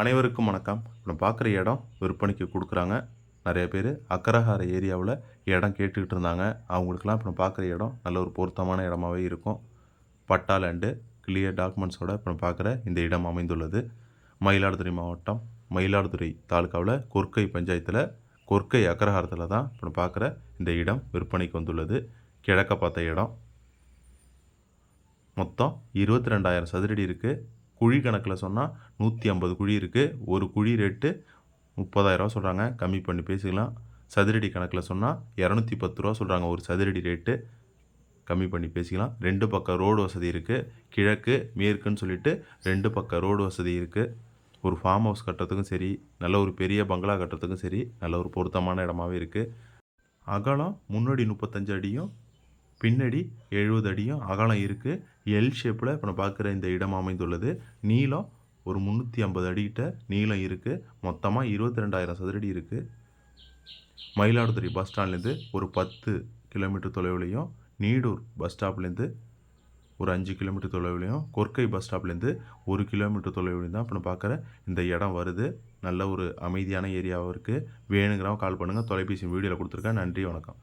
அனைவருக்கும் வணக்கம். நம்ம பார்க்குற இடம் விற்பனைக்கு கொடுக்குறாங்க. நிறைய பேர் அக்கரஹார ஏரியாவில் இடம் கேட்டுக்கிட்டு இருந்தாங்க. அவங்களுக்கெல்லாம் இப்போ பார்க்குற இடம் நல்ல ஒரு பொருத்தமான இடமாவே இருக்கும். பட்டா லேண்டு கிளியர் டாக்குமெண்ட்ஸோட இப்போ நம்ம பார்க்குற இந்த இடம் அமைந்துள்ளது. மயிலாடுதுறை மாவட்டம் மயிலாடுதுறை தாலுக்காவில் கொர்க்கை பஞ்சாயத்தில் கொர்க்கை அக்கரஹாரத்தில் தான் இப்போ பார்க்குற இந்த இடம் விற்பனைக்கு வந்துள்ளது. கிழக்க பார்த்த இடம். மொத்தம் இருபத்தி ரெண்டாயிரம் சதுரடி இருக்குது குழி கணக்கில் சொன்னால் நூற்றி ஐம்பது குழி இருக்குது ஒரு குழி ரேட்டு முப்பதாயிரரூவா சொல்கிறாங்க கம்மி பண்ணி பேசிக்கலாம். சதுரடி கணக்கில் சொன்னால் இரநூத்தி பத்து ரூபா சொல்கிறாங்க ஒரு சதுரடி ரேட்டு கம்மி பண்ணி பேசிக்கலாம். ரெண்டு பக்கம் ரோடு வசதி இருக்குது கிழக்கு மேற்குன்னு சொல்லிட்டு ரெண்டு பக்கம் ரோடு வசதி இருக்குது ஒரு ஃபார்ம் ஹவுஸ் கட்டுறதுக்கும் சரி நல்ல ஒரு பெரிய பங்களா கட்டுறதுக்கும் சரி நல்ல ஒரு பொருத்தமான இடமாவே இருக்குது அகலம் முன்னாடி முப்பத்தஞ்சு அடியும் பின்னாடி எழுபது அடியும் அகலம் இருக்குது எல் ஷேப்பில் இப்போ நான் பார்க்குற இந்த இடம் அமைந்துள்ளது. நீளம் ஒரு முந்நூற்றி ஐம்பது அடிக்கிட்ட நீளம் இருக்குது மொத்தமாக இருபத்தி ரெண்டாயிரம் சதுரடி இருக்குது மயிலாடுதுறை பஸ் ஸ்டாண்ட்லேருந்து ஒரு பத்து கிலோமீட்டர் தொலைவுலையும் நீடூர் பஸ் ஸ்டாப்லேருந்து ஒரு அஞ்சு கிலோமீட்டர் தொலைவுலையும் கொர்க்கை பஸ் ஸ்டாப்லேருந்து ஒரு கிலோமீட்டர் தொலைவுலையும் தான் இப்போ நான் பார்க்குற இந்த இடம் வருது. நல்ல ஒரு அமைதியான ஏரியாவும் இருக்குது வேணுங்கிறவங்க கால் பண்ணுங்கள் தொலைபேசி வீடியோவில் கொடுத்துருக்கேன். நன்றி வணக்கம்.